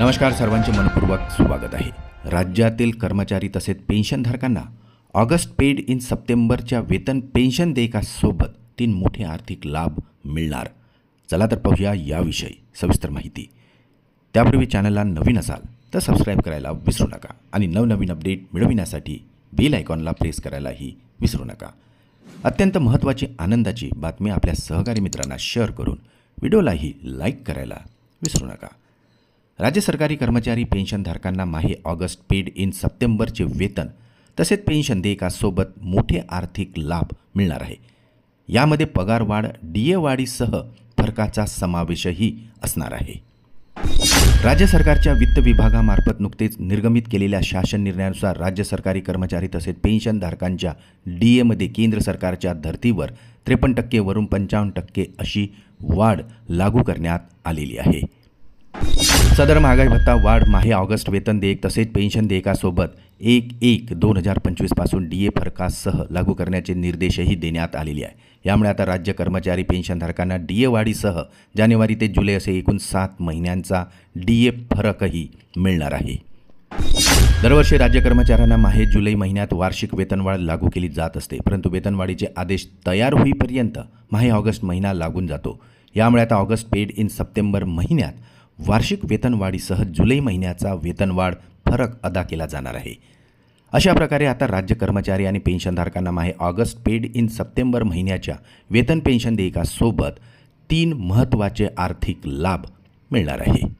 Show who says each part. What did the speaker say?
Speaker 1: नमस्कार सर्वांचे मनपूर्वक स्वागत आहे. राज्यातील कर्मचारी तसेच पेन्शनधारकांना ऑगस्ट पेड इन सप्टेंबरच्या वेतन पेन्शन देयकासोबत तीन मोठे आर्थिक लाभ मिळणार. चला तर पाहूया याविषयी सविस्तर माहिती. त्यापूर्वी चॅनलला नवीन असाल तर सबस्क्राईब करायला विसरू नका आणि नवनवीन अपडेट मिळविण्यासाठी बेल आयकॉनला प्रेस करायलाही विसरू नका. अत्यंत महत्त्वाची आनंदाची बातमी आपल्या सहकारी मित्रांना शेअर करून व्हिडिओलाही लाईक करायला विसरू नका. राज्य सरकारी कर्मचारी पेन्शनधारकांना माहे ऑगस्ट पेड इन सप्टेंबरचे वेतन तसेच पेन्शन देयकासोबत मोठे आर्थिक लाभ मिळणार आहे. यामध्ये पगारवाढ डी ए वाढीसह फरकाचा समावेशही असणार आहे. राज्य सरकारच्या वित्त विभागामार्फत नुकतेच निर्गमित केलेल्या शासन निर्णयानुसार राज्य सरकारी कर्मचारी तसेच पेन्शनधारकांच्या डी एमध्ये केंद्र सरकारच्या धर्तीवर त्रेपन्न टक्केवरून पंचावन्न टक्के अशी वाढ लागू करण्यात आलेली आहे. सदर महागाई भत्ता वाढ माहे ऑगस्ट वेतन देयक तसेच पेन्शन देयकासोबत एक एक दोन हजार पंचवीसपासून डी ए फरकासह लागू करण्याचे निर्देशही देण्यात आलेले आहे. यामुळे आता राज्य कर्मचारी पेन्शनधारकांना डी ए वाढीसह जानेवारी ते जुलै असे एकूण सात महिन्यांचा डी ए फरकही मिळणार आहे. दरवर्षी राज्य कर्मचाऱ्यांना माहे जुलै महिन्यात वार्षिक वेतनवाढ लागू केली जात असते. परंतु वेतनवाढीचे आदेश तयार होईपर्यंत माहे ऑगस्ट महिना लागून जातो. यामुळे आता ऑगस्ट पेड इन सप्टेंबर महिन्यात वार्षिक वेतनवाढीसह जुलै महिन्याचा वेतनवाढ फरक अदा केला जाणार आहे. अशा प्रकारे आता राज्य कर्मचारी आणि पेन्शनधारकांना माहे ऑगस्ट पेड इन सप्टेंबर महिन्याच्या वेतन पेन्शन देयकासोबत तीन महत्त्वाचे आर्थिक लाभ मिळणार आहे.